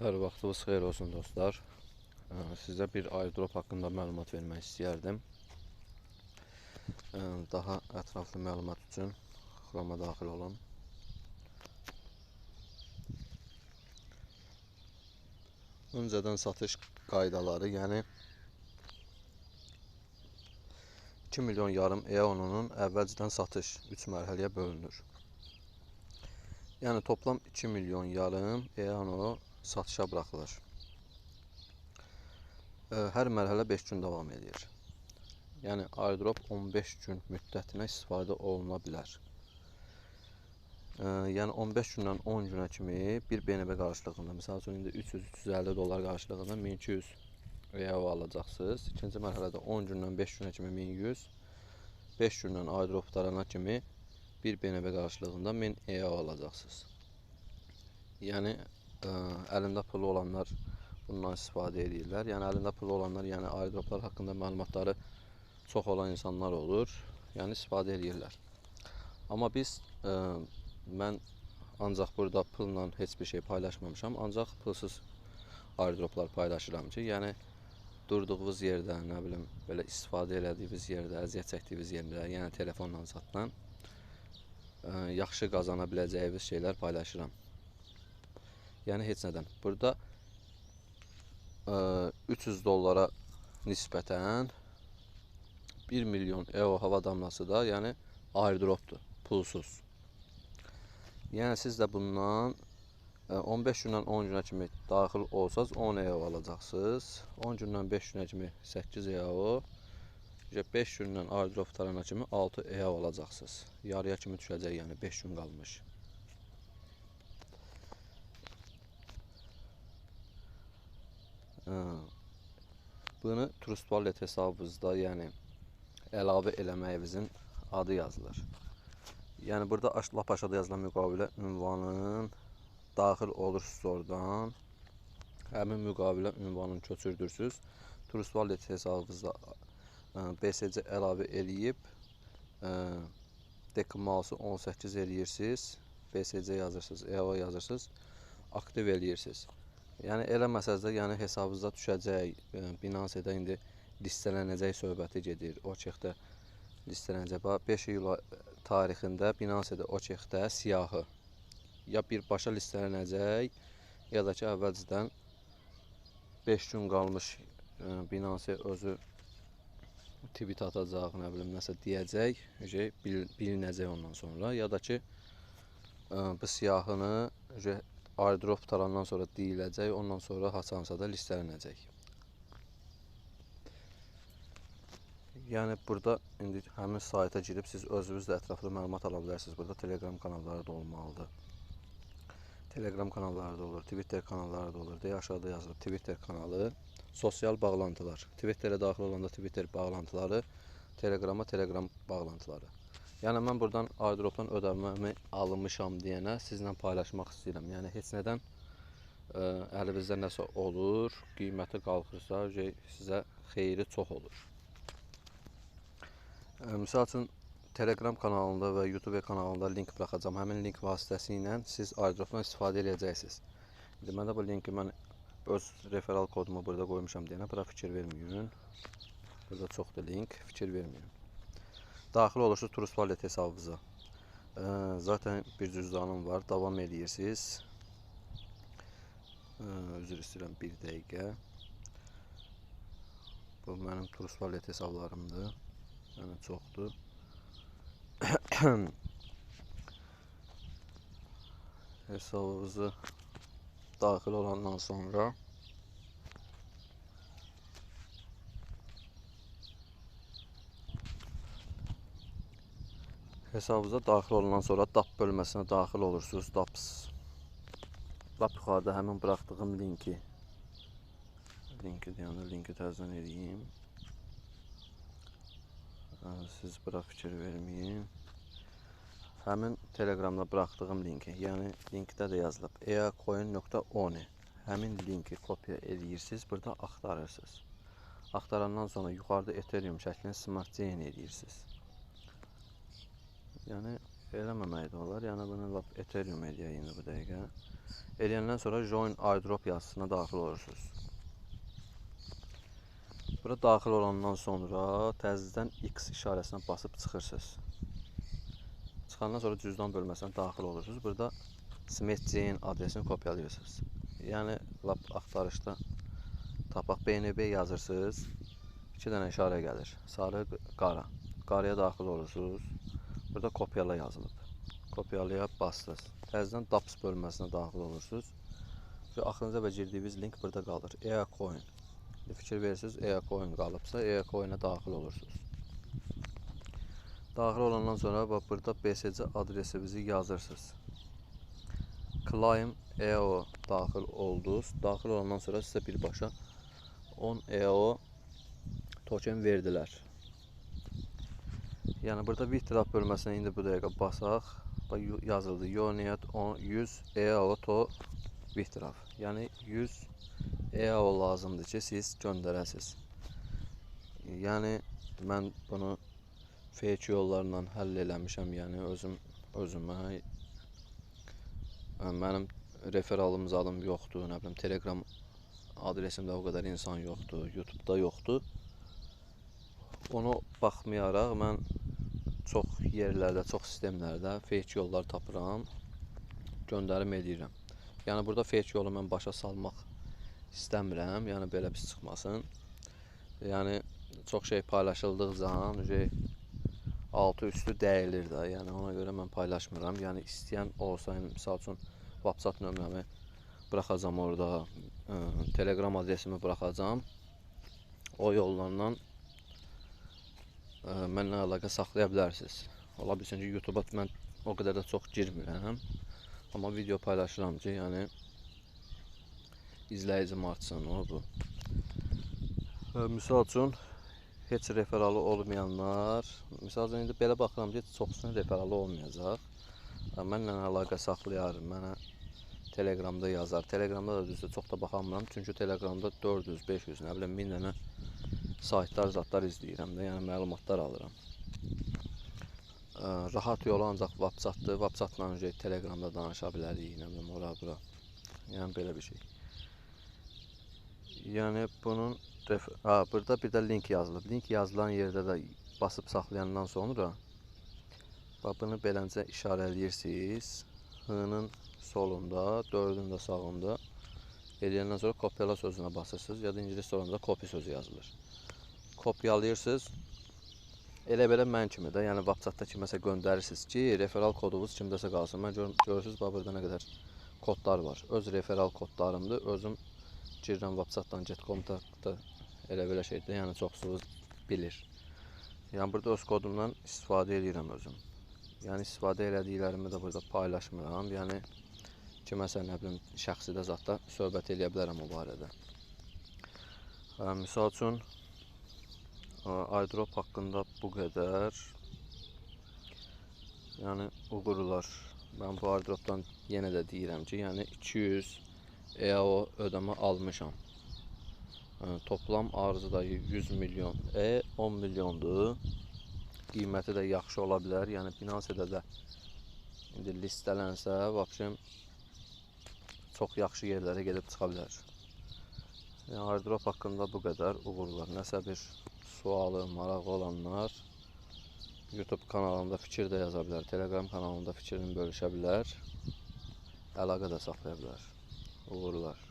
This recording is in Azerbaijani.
Hər vaxtınız xeyir olsun dostlar. Sizə bir airdrop haqqında məlumat vermək istəyərdim. Daha ətraflı məlumat üçün Chroma daxil olun. Öncədən satış qaydaları, yəni 2 milyon yarım EON-unun əvvəlcədən satış 3 mərhələyə bölünür. Yəni toplam 2 milyon yarım EON-u satışa buraxılır. Hər mərhələ 5 gün davam edir. Yəni airdrop 15 gün müddətinə istifadə oluna bilər. Yəni 15 gündən 10 günə kimi bir BNB qarşılığında, məsəl üçün indi 300-350 dollar qarşılığında 1200 EO alacaqsınız. İkinci mərhələdə 10 gündən 5 günə kimi 1100, 5 gündən airdrop qurtarana kimi bir BNB qarşılığında 1000 EO alacaqsınız. Yəni ə, əlində pulu olanlar bundan istifadə edirlər. Yəni əlində pulu olanlar, yəni airdroplar haqqında məlumatları çox olan insanlar olur. Yəni istifadə edirlər. Amma biz ə, mən ancaq burada pulla heç bir şey paylaşmamışam. Ancaq pulsuz airdroplar paylaşıram ki, yəni durduğunuz yerdə, nə bilim, belə istifadə elədiyiniz yerdə, əziyyət çəkdiyiniz yerdə, yəni telefonla satdan ə, yaxşı qazana biləcəyiniz şeylər paylaşıram. Yəni heç nədən. Burada ə, 300 dollara nisbətən 1 milyon euro hava damlası da, yəni airdropdur, pulsuz. Yəni siz də bundan ə, 15 gündən 10 günə kimi daxil olsaz 10 euro alacaqsınız. 10 gündən 5 günə kimi 8 euro. 5 gündən airdrop qurtarana kimi 6 euro alacaqsınız. Yarıya kimi düşəcək, yəni 5 gün qalmış. Hə. Bunu Trust Wallet hesabınızda, yəni əlavə eləməyinizin adı yazılır. Yəni burada lap aşağıda yazılan müqavilə ünvanın daxil olursunuz oradan. Həmin müqavilə ünvanını köçürdürsüz. Trust Wallet hesabınızda BSC əlavə eləyib ə, dekalması 18 eləyirsiniz. BSC yazırsınız, EO yazırsınız, aktiv eləyirsiniz. Yəni eləməsəz də, yəni hesabınızda düşəcək, ə, Binance-də indi listələnəcək söhbəti gedir. O çexdə listələnəcək. Bax 5 iyul tarixində Binance-də o çexdə siyahı ya birbaşa listələnəcək, ya da ki əvvəlcədən 5 gün qalmış ə, Binance özü tweet atacaq, nə bilim nəsə deyəcək, bil, bilinəcək ondan sonra, ya da ki ə, bu siyahını airdrop tarandan sonra deyiləcək, ondan sonra haçansa da listələnəcək. Yəni burada indi həmin sayta girib siz özünüz də ətraflı məlumat ala bilərsiniz. Burada Telegram kanalları da olmalıdır. Telegram kanalları da olur, Twitter kanalları da olur. Deyə aşağıda yazılıb Twitter kanalı, sosial bağlantılar. Twitterə daxil olanda Twitter bağlantıları, Telegrama Telegram bağlantıları. Yəni mən buradan airdropdan ödəməmi almışam deyənə sizlə paylaşmaq istəyirəm. Yəni heç nədən ə, əlinizdə nəsə olur, qiyməti qalxırsa, sizə xeyri çox olur. Ə, Misal üçün Telegram kanalında və YouTube kanalında link buraxacağam. Həmin link vasitəsilə siz airdropdan istifadə edəcəksiniz. İndi mən də bu linki mən öz referal kodumu burada qoymuşam deyənə bura fikir verməyin. Burada çoxdur link, fikir verməyin. Daxil olursunuz Trust Wallet hesabınıza. Ə, Zaten bir cüzdanım var, davam edirsiniz. Üzr istəyirəm bir dəqiqə. Bu mənim Trust Wallet hesablarımdır. Yəni çoxdur. Hesabınızı daxil olandan sonra hesabınıza daxil olandan sonra DAP bölməsinə daxil olursunuz. DAPS. Lap yuxarıda həmin buraxdığım linki linki deyəndə linki təzədən edeyim. Siz bura fikir verməyin. Həmin Telegramda buraxdığım linki, yəni linkdə də yazılıb eacoin.one. Həmin linki kopya eləyirsiniz, burada axtarırsınız. Axtarandan sonra yuxarıda Ethereum şəklində Smart Chain eləyirsiniz. Yəni eləməmək də olar. Yəni bunu lap Ethereum eləyək indi bu dəqiqə. Eləyəndən sonra join airdrop yazısına daxil olursunuz. Bura daxil olandan sonra təzədən X işarəsinə basıb çıxırsınız. Çıxandan sonra cüzdan bölməsinə daxil olursunuz. Burada Smetcin adresini kopyalayırsınız. Yəni lap axtarışda tapaq BNB yazırsınız. 2 dənə işarə gəlir. Sarı, qara. Qaraya daxil olursunuz. Burada kopyala yazılıb. Kopyalaya bastınız. Təzədən DAPS bölməsinə daxil olursunuz. Və axırıncı və girdiyiniz link burada qalır. EaCoin. Fikir verirsiniz, EaCoin qalıbsa, EaCoin-ə daxil olursunuz. Daxil olandan sonra bax burada BSC adresinizi yazırsınız. Claim EO daxil oldunuz. Daxil olandan sonra sizə birbaşa 10 EO token verdilər. Yəni burada Bitrap bölməsinə indi bu dəqiqə basaq. Bax yazıldı. Yoniet 100 EO to Bitrap. Yəni 100 EO lazımdır ki, siz göndərəsiz. Yəni mən bunu fake yollarla həll eləmişəm. Yəni özüm özümə ə, mənim referalım zadım yoxdur, nə bilim Telegram adresimdə o qədər insan yoxdur, YouTube-da yoxdur. Ona baxmayaraq mən çox yerlərdə, çox sistemlərdə fake yollar tapıram, göndərim eləyirəm. Yəni burada fake yolu mən başa salmaq istəmirəm, yəni belə pis çıxmasın. Yəni çox şey paylaşıldıqca uje altı üstü dəyilir də. Yəni ona görə mən paylaşmıram. Yəni istəyən olsa, yəni, misal üçün WhatsApp nömrəmi buraxacam orada, ə, Telegram adresimi buraxacam. O yollarla mənlə əlaqə saxlaya bilərsiniz. Ola bilsin ki, YouTube-a mən o qədər də çox girmirəm. Amma video paylaşıram ki, yəni izləyicim artsın, o bu. Ə, misal üçün heç referalı olmayanlar, misal üçün indi belə baxıram ki, çoxsunun referalı olmayacaq. Ə, Mənlə əlaqə saxlayar, mənə Telegramda yazar. Telegramda da düzdür, çox da baxamıram. Çünki Telegramda 400, 500, nə bilim 1000 dənə saytlar, zatlar izləyirəm də, yəni məlumatlar alıram. Ə, Rahat yolu ancaq WhatsApp-dır. WhatsApp-la öncə Telegramda danışa bilərik, nə bilim ora bura. Yəni belə bir şey. Yəni bunun ha, burada bir də link yazılıb. Link yazılan yerdə də basıb saxlayandan sonra bax bunu beləcə işarələyirsiniz. H-nın solunda, 4-ün də sağında eləyəndən sonra kopyala sözünə basırsınız ya da ingilis dilində copy sözü yazılır. Kopyalayırsınız. Elə belə mən kimi də, yəni WhatsApp-da kiməsə göndərirsiniz ki, referal kodunuz kimdəsə qalsın. Mən gör görürsüz bax burada nə qədər kodlar var. Öz referal kodlarımdır. Özüm girirəm WhatsApp-dan get kontaktda elə belə şeydir. Yəni çoxsuz bilir. Yəni burada öz kodumdan istifadə edirəm özüm. Yəni istifadə elədiklərimi də burada paylaşmıram. Yəni kiməsə nə bilim şəxsi də zətdə söhbət eləyə bilərəm o barədə. Hə, misal üçün airdrop haqqında bu qədər. Yəni uğurlar. Mən bu airdropdan yenə də deyirəm ki, yəni 200 EAO ödəmə almışam. Ə, Toplam arzı da 100 milyon, e 10 milyondur. Qiyməti də yaxşı ola bilər. Yəni Binance-də də indi listələnsə, vəbşəm çox yaxşı yerlərə gedib çıxa bilər. Yəni airdrop haqqında bu qədər uğurlar. Nəsə bir sualı, marağı olanlar YouTube kanalımda fikir də yaza bilər. Telegram kanalımda fikrini bölüşə bilər. Əlaqə də saxlaya bilər. Uğurlar.